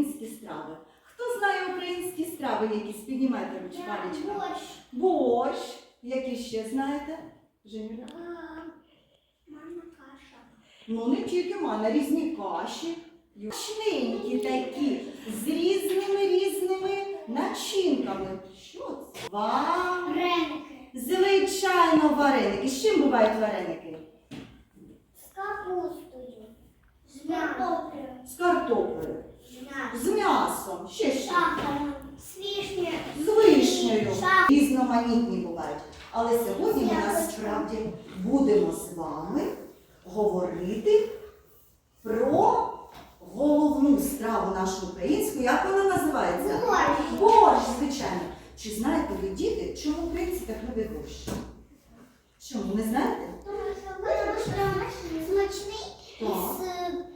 страви. Хто знає українські страви якісь? Піднімайте ручку, Я паличка. борщ. Борщ. Які ще знаєте? Женюля? А, Мама каша. Ну, не тільки мана, різні каші. Швидкі такі, з різними різними начинками. Що це? Вареники. Звичайно, вареники. З чим бувають вареники? З капустою. З картоплею. З картоплею, З м'ясом. з ще З що? сахаром. З вишнею. З вишнею. Шах. Різноманітні бувають. Але сьогодні ми насправді будемо з вами говорити про головну страву нашу українську. Як вона називається? Борщ. Борщ, звичайно. Чи знаєте ви, діти, чому українці так люблять борщ? Чому не знаєте? Тому що тому що смачний і Так. з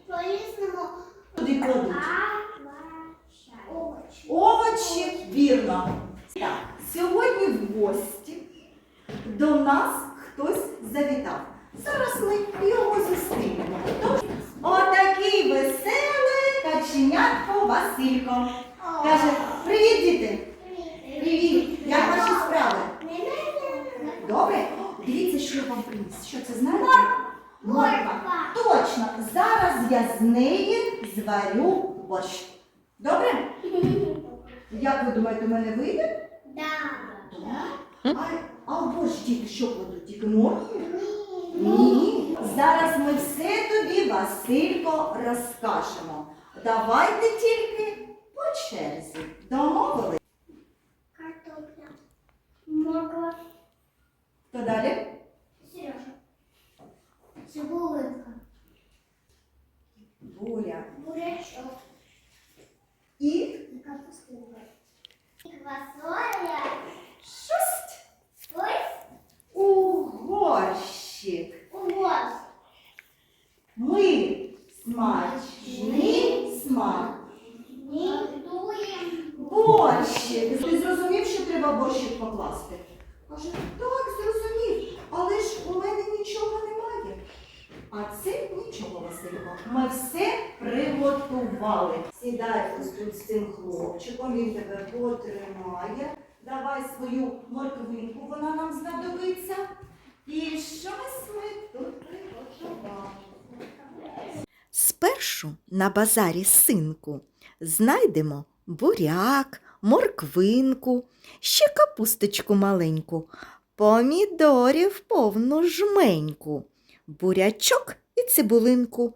по-різному Туди кладуть. овочі. Так, сьогодні в гості до нас хтось завітав. Зараз ми його зустрінемо. Отакий веселий каченятко Василько. Каже, привіт, діти! Привіт! Як ваші справи? Добре? Дивіться, що я вам приніс. Що це знаєте? Морква. Точно! Зараз я з неї зварю борщ. Добре? Як ви думаєте, у мене вийде? Так. А, а в борщ тільки що кладуть? Тільки моркву? Ні. Зараз ми все тобі, Василько, розкажемо. Давайте тільки по черзі. Домовились? Картопля. Морква. Хто далі? Сережа. Цибулинка. Буля. Бурячок. І І капустинка. Квасоля. шусть Ось у горщик. увоз. Ми смачний смак. Готуємо. Борщик. Ти зрозумів, що треба борщик покласти? Каже, так, зрозумів, але ж у мене нічого немає. А це нічого, Василько. Ми все приготували. Сідай ось тут з цим хлопчиком, він тебе потримає. Давай свою морквинку, вона нам знадобиться. І щось ми тут приготували. Спершу на базарі синку знайдемо буряк, морквинку, ще капусточку маленьку, помідорів повну жменьку, бурячок і цибулинку,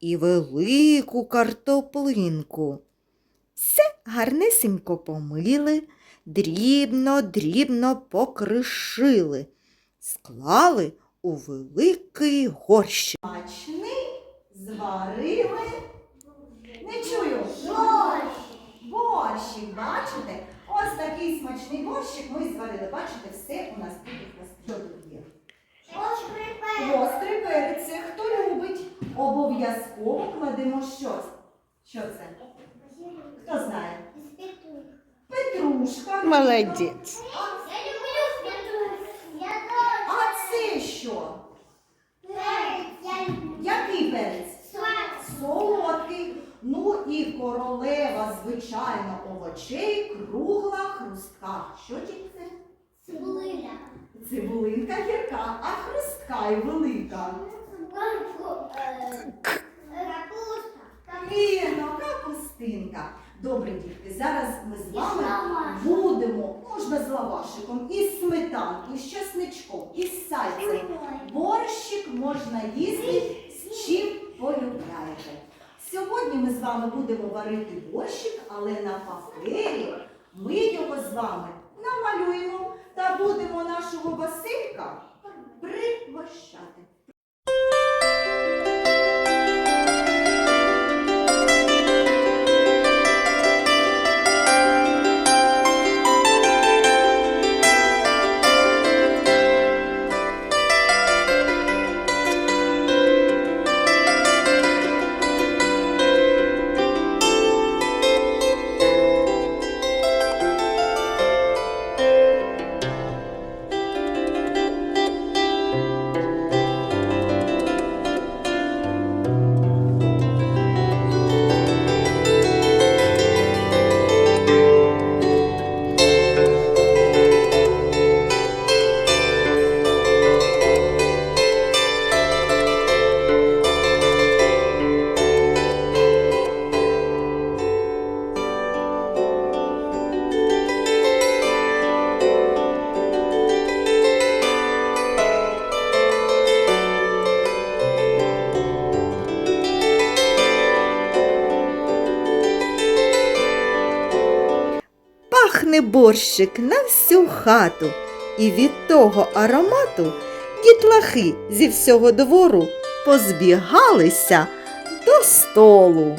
і велику картоплинку. Все гарнесенько помили, дрібно, дрібно покришили, склали у великий горщик. Смачний зварили. Не чую. Борщ. Борщик, бачите? Ось такий смачний борщик ми зварили. Бачите, все у нас у нас що тут є. Острий перець. Гострий перець, це хто любить. Обов'язково кладемо щось. Що це? Хто знає? Петрушка. Молодець. Я люблю петрух. Я. А це що? Перець. Я люблю. Який перець? Сладкий. Солодкий. Ну і королева, звичайно, овочей, кругла хрустка. Що тільки це? Цибулина. Цибулинка гірка, а хрустка і велика. Капуста. Вірно, капустинка. Добре, дітки, зараз ми з вами будемо, можна з лавашиком, із сметанкою, з чесничком, із сальцем. Борщик можна їсти з чим полюбляєте. Сьогодні ми з вами будемо варити борщик, але на папері ми його з вами намалюємо та будемо нашого Василька пригощати. Пахне борщик на всю хату, і від того аромату дітлахи зі всього двору позбігалися до столу.